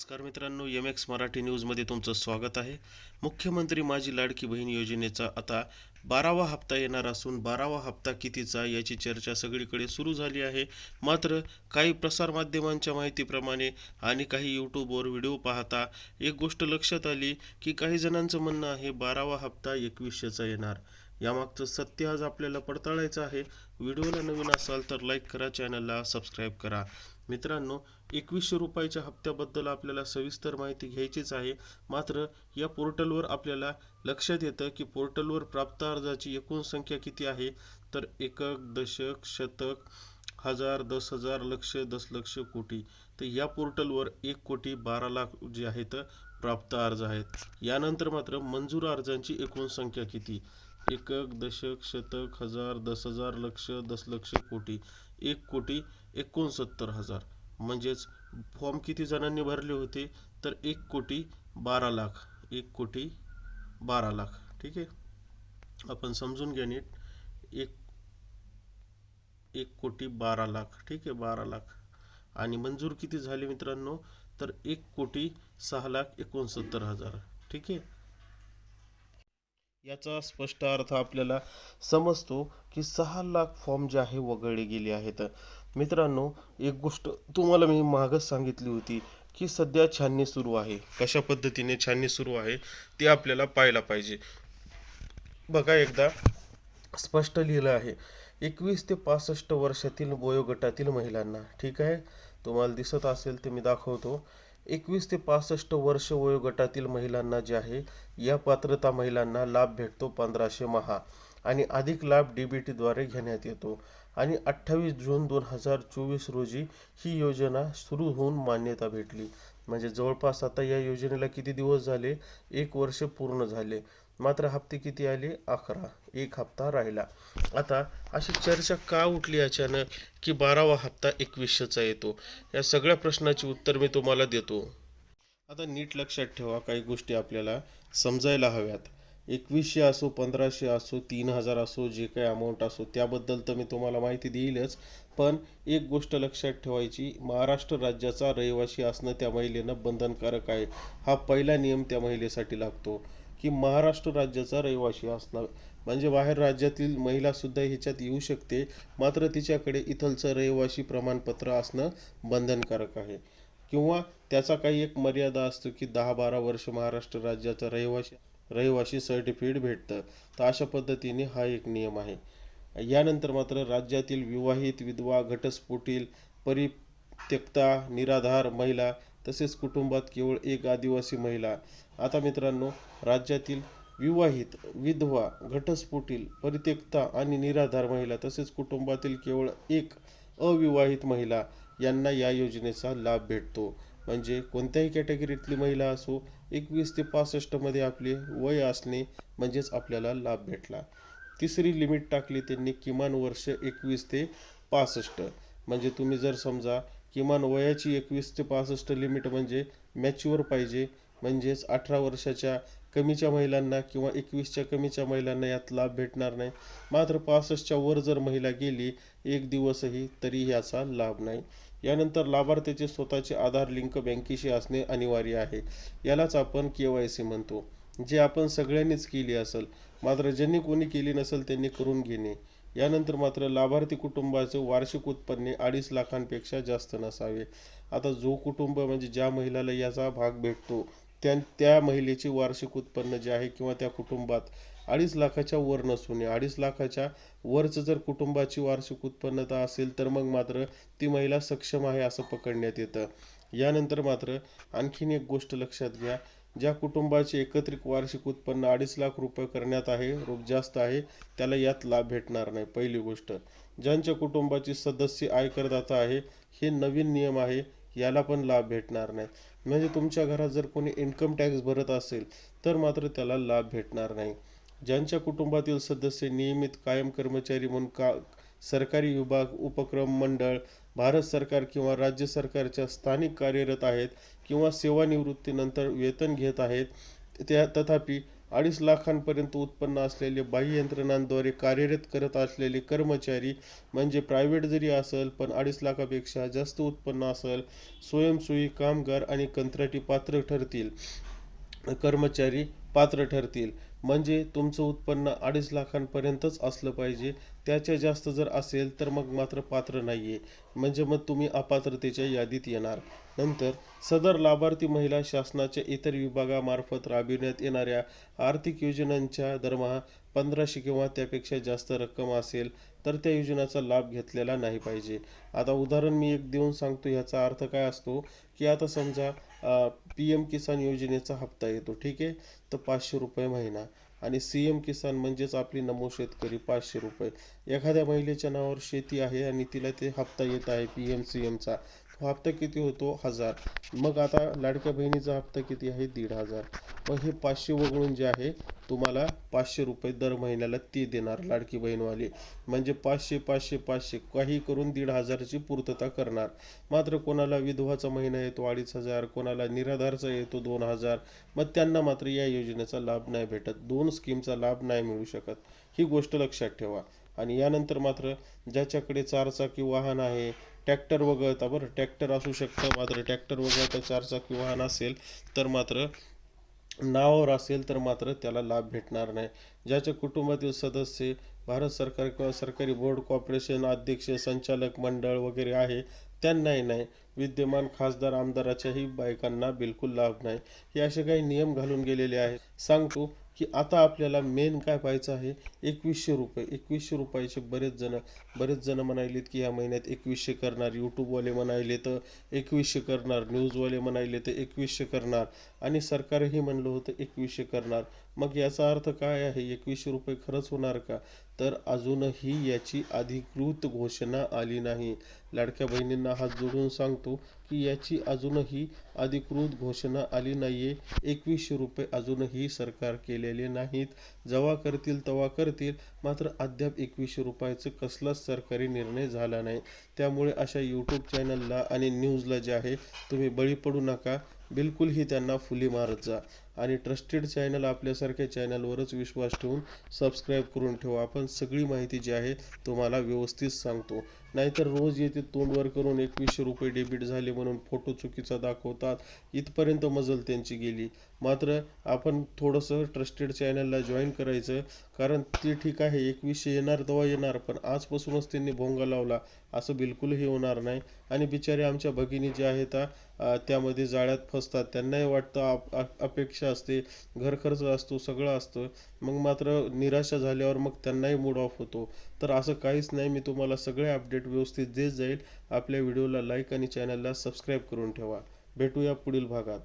नमस्कार मित्रांनो M x Marathi न्यूजमध्ये तुमचं स्वागत आहे. मुख्यमंत्री माझी लाडकी बहीण योजनेचा आता बारावा हप्ता येणार असून बारावा हप्ता कितीचा याची चर्चा सगळीकडे सुरू झाली आहे. मात्र काही प्रसारमाध्यमांच्या माहितीप्रमाणे आणि काही यूट्यूबवर व्हिडिओ पाहता एक गोष्ट लक्षात आली की काही जणांचं म्हणणं आहे बारावा हप्ता एकवीसशेचा येणार. यामागचं सत्य आज आपल्याला पडताळायचं आहे. व्हिडिओला नवीन असाल तर लाईक करा चॅनलला सबस्क्राईब करा. मित्रांनो एकवीसशे रुपयाच्या हप्त्याबद्दल आपल्याला सविस्तर माहिती घ्यायचीच आहे. मात्र या पोर्टलवर आपल्याला लक्षात येतं की पोर्टलवर प्राप्त अर्जाची एकूण संख्या किती आहे? तर एकक दशक शतक हजार दस हजार लक्ष दशलक्ष कोटी. तर या पोर्टलवर एक कोटी बारा लाख जे आहेत प्राप्त अर्ज आहेत. यानंतर मात्र मंजूर अर्जांची एकूण संख्या किती? एकक दशक शतक हजार दस हजार लक्ष दशलक्ष कोटी. एक कोटी एकोणसत्तर हजार. म्हणजेच फॉर्म किती जणांनी भरले होते? तर एक कोटी बारा लाख एक कोटी बारा लाख. ठीक आहे? आपण समजून घ्या नीट. एक एक कोटी बारा लाख. ठीक आहे? बारा लाख. आणि मंजूर किती झाले मित्रांनो? तर एक कोटी सहा लाख एकोणसत्तर हजार. ठीक आहे? याचा स्पष्ट अर्थ आपल्याला समजतो की सहा लाख फॉर्म जे आहे वगळले गेले आहेत. मित्रांनो एक गोष्ट तुम्हाला मी मागच सांगितली होती की सध्या छाननी सुरू आहे. कशा पद्धतीने छाननी सुरू आहे ते आपल्याला पाहायला पाहिजे. बघा एकदा स्पष्ट लिहिलं आहे. एकवीस ते पासष्ट वर्षातील वयोगटातील महिलांना ठीक आहे? तुम्हाला दिसत असेल ते मी दाखवतो. एकवीस ते पासष्ट वर्ष वयोगटातील महिलांना जे आहे या पात्रता महिलांना लाभ भेटतो पंधराशे महा आणि अधिक लाभ डीबीटीद्वारे घेण्यात येतो. आणि अठ्ठावीस जून दोन हजार चोवीस रोजी ही योजना सुरू होऊन मान्यता भेटली. म्हणजे जवळपास आता या योजनेला किती दिवस झाले? एक वर्ष पूर्ण झाले. मात्र हप्ते किती आले? अकरा. एक हप्ता राहिला. आता अशी चर्चा का उठली अचानक की बारावा हप्ता एकवीसशेचा येतो? या सगळ्या प्रश्नाची उत्तर मी तुम्हाला देतो. आता नीट लक्षात ठेवा काही गोष्टी आपल्याला समजायला हव्यात. एकवीसशे असो पंधराशे असो तीन हजार असो जे काही अमाऊंट असो त्याबद्दल तर मी तुम्हाला माहिती देईलच. पण एक गोष्ट लक्षात ठेवायची महाराष्ट्र राज्याचा रहिवासी असणं त्या महिलेनं बंधनकारक आहे. हा पहिला नियम त्या महिलेसाठी लागतो की महाराष्ट्र राज्याचा रहिवासी असणं. म्हणजे बाहेर राज्यातील महिलासुद्धा ह्याच्यात येऊ शकते मात्र तिच्याकडे इथलचं रहिवासी प्रमाणपत्र असणं बंधनकारक आहे. किंवा त्याचा काही एक मर्यादा असतो की दहा बारा वर्ष महाराष्ट्र राज्याचा रहिवासी रहिवासी सर्टिफिकेट भेटतं. तर अशा पद्धतीने हा एक नियम आहे. यानंतर मात्र राज्यातील विवाहित विधवा घटस्फोटील परित्यक्ता निराधार महिला तसेच कुटुंबात केवळ एक आदिवासी महिला. आता मित्रांनो राज्यातील विवाहित विधवा घटस्फोटील परित्यक्ता आणि निराधार महिला तसेच कुटुंबातील केवळ एक अविवाहित महिला यांना या योजनेचा लाभ भेटतो. म्हणजे कोणत्याही कॅटेगरीतली महिला असो एकवीस ते पासष्टमध्ये आपले वय असणे म्हणजेच आपल्याला लाभ भेटला. तिसरी लिमिट टाकली त्यांनी किमान वर्ष एकवीस ते पासष्ट. म्हणजे तुम्ही जर समजा किमान वयाची एकवीस ते पासष्ट लिमिट म्हणजे मॅच्युअर पाहिजे म्हणजेच अठरा वर्षाच्या कमीच्या महिलांना किंवा एकवीसच्या कमीच्या महिलांना यात लाभ भेटणार नाही. मात्र पासष्टच्या वर जर महिला गेली एक दिवसही तरी याचा लाभ नाही. यानंतर लाभार्थ्याचे स्वतःचे आधार लिंक बँकेशी असणे अनिवार्य आहे. यालाच आपण के वाय सी म्हणतो. जे आपण सगळ्यांनीच केली असेल मात्र ज्यांनी कोणी केली नसेल त्यांनी करून घेणे. यानंतर मात्र लाभार्थी कुटुंबाचे वार्षिक उत्पन्न अडीच लाखांपेक्षा जास्त नसावे. आता जो कुटुंब म्हणजे ज्या महिलाला याचा भाग भेटतो त्या त्या महिलेचे वार्षिक उत्पन्न जे आहे किंवा त्या कुटुंबात अडीच लाखाच्या वर नसून अडीच लाखाच्या वरचं जर कुटुंबाची वार्षिक उत्पन्नता असेल तर मग मात्र ती महिला सक्षम आहे असं पकडण्यात येतं. यानंतर मात्र आणखीन एक गोष्ट लक्षात घ्या ज्या कुटुंबाचे एकत्रित वार्षिक उत्पन्न अडीच लाख रुपये करण्यात आहे रूप जास्त आहे त्याला यात लाभ भेटणार नाही. पहिली गोष्ट ज्यांच्या कुटुंबाची सदस्य आयकरदाता आहे हे नवीन नियम आहे याला पण लाभ भेटणार नाही. म्हणजे तुमच्या घरात जर कोणी इन्कम टॅक्स भरत असेल तर मात्र त्याला लाभ भेटणार नाही. ज्यांच्या कुटुंबातील सदस्य नियमित कायम कर्मचारी म्हणून का सरकारी विभाग उपक्रम मंडळ भारत सरकार किंवा राज्य सरकारच्या स्थानिक कार्यरत आहेत किंवा सेवानिवृत्तीनंतर वेतन घेत आहेत त्या तथापि अडीच लाखांपर्यंत उत्पन्न असलेले बाह्य यंत्रणांद्वारे कार्यरत करत असलेले कर्मचारी म्हणजे प्रायव्हेट जरी असेल पण अडीच लाखापेक्षा जास्त उत्पन्न असेल स्वयंसेवी कामगार आणि कंत्राटी पात्र ठरतील. कर्मचारी पात्र ठरतील. म्हणजे तुमचं उत्पन्न अडीच लाखांपर्यंतच असलं पाहिजे. त्याच्या जास्त जर असेल तर मग मात्र पात्र नाही आहे म्हणजे मग तुम्ही अपात्रतेच्या यादीत येणार. नंतर सदर लाभार्थी महिला शासनाच्या इतर विभागामार्फत राबविण्यात येणाऱ्या आर्थिक योजनांच्या दरमहा पंधराशे किंवा त्यापेक्षा जास्त रक्कम असेल तर त्या योजनेचा लाभ घेतलेला नाही पाहिजे. आता उदाहरण मी एक देऊन सांगतो. ह्याचा अर्थ काय असतो की आता समजा पी एम किसान योजनेचा हप्ता येतो ठीक आहे? तर पाचशे रुपये महिना. आणि सी एम किसान म्हणजेच आपली नमो शेतकरी पाचशे रुपये. एखाद्या महिलेच्या नावावर शेती आहे आणि तिला ते हप्ता येत आहे पी एम सी एमचा हप्ता किती होतो? हजार. मग आता लाडक्या बहिणीचा हप्ता किती आहे? दीड हजार. मग हे पाचशे वगळून जे आहे तुम्हाला पाचशे रुपये दर महिन्याला ती देणार लाडकी बहीणवाली. म्हणजे पाचशे पाचशे पाचशे काही करून दीड हजाराची पूर्तता करणार. मात्र कोणाला विधवाचा महिना येतो अडीच हजार. कोणाला निराधारचा येतो दोन हजार. मग त्यांना मात्र या योजनेचा लाभ नाही भेटत. दोन स्कीमचा लाभ नाही मिळू शकत. ही गोष्ट लक्षात ठेवा. आणि यानंतर मात्र ज्याच्याकडे चारचाकी वाहन आहे ट्रॅक्टर वगळता बरं. ट्रॅक्टर असू शकतं मात्र ट्रॅक्टर वगळता चारचाकी वाहन असेल तर मात्र नावावर असेल तर मात्र त्याला लाभ भेटणार नाही. ज्याच्या कुटुंबातील सदस्य भारत सरकार किंवा सरकारी बोर्ड कॉर्पोरेशन अध्यक्ष संचालक मंडळ वगैरे आहे त्यांनाही नाही. विद्यमान खासदार आमदाराच्याही बायकांना बिलकुल लाभ नाही. हे असे काही नियम घालून गेलेले आहेत. सांगतो की आता आपल्याला मेन काय पाहायचं आहे? एकवीसशे रुपये. एकवीसशे रुपयाचे बरेच जण बरेच जण म्हणायलेत की या महिन्यात एकवीसशे करणार. यूट्यूबवाले म्हणायले तर एकवीसशे करणार. न्यूजवाले म्हणायले तर एकवीसशे करणार. आणि सरकारही म्हणलं होतं एकवीसशे करणार. मग याचा अर्थ काय आहे? एकवीसशे रुपये खरंच होणार का? तर अजूनही याची अधिकृत घोषणा आली नाही. लाडक्या बहिणींना हात जोडून सांगतो की याची अजूनही अधिकृत घोषणा आली नाही आहे एकवीसशे रुपये अजूनही सरकार केलेले नाहीत. जेव्हा करतील तेव्हा करतील मात्र अद्याप एकवीसशे रुपयाचं कसलाच सरकारी निर्णय झाला नाही. त्यामुळे अशा यूट्यूब चॅनलला आणि न्यूजला जे आहे तुम्ही बळी पडू नका. बिलकुलही त्यांना फुली मारत जा. आणि ट्रस्टेड चॅनल आपल्यासारख्या चॅनलवरच विश्वास ठेवून सबस्क्राईब करून ठेवा. आपण सगळी माहिती जी आहे तुम्हाला व्यवस्थित सांगतो. नाहीतर रोज येते तोंडवर करून एकवीसशे रुपये डेबिट झाले म्हणून फोटो चुकीचा दाखवतात. इथपर्यंत मजल त्यांची गेली. मात्र आपण थोडंसं ट्रस्टेड चॅनलला जॉईन करायचं. कारण ते ठीक आहे एकवीसशे येणार तेव्हा येणार पण आजपासूनच त्यांनी भोंगा लावला. असं बिलकुलही होणार नाही. आणि बिचारे आमच्या भगिनी जे आहेत त्यामध्ये जाळ्यात फसतात. त्यांनाही वाटतं अपेक्षा असते घर खर्च असतो सगळं असतं मग मात्र निराशा झाल्यावर मग त्यांनाही मूड ऑफ होतो. तर असं काहीच नाही मी तुम्हाला सगळे अपडेट व्यवस्थित देत जाईल. आपल्या व्हिडिओला लाईक आणि चॅनलला सबस्क्राईब करून ठेवा. भेटूया पुढील भागात.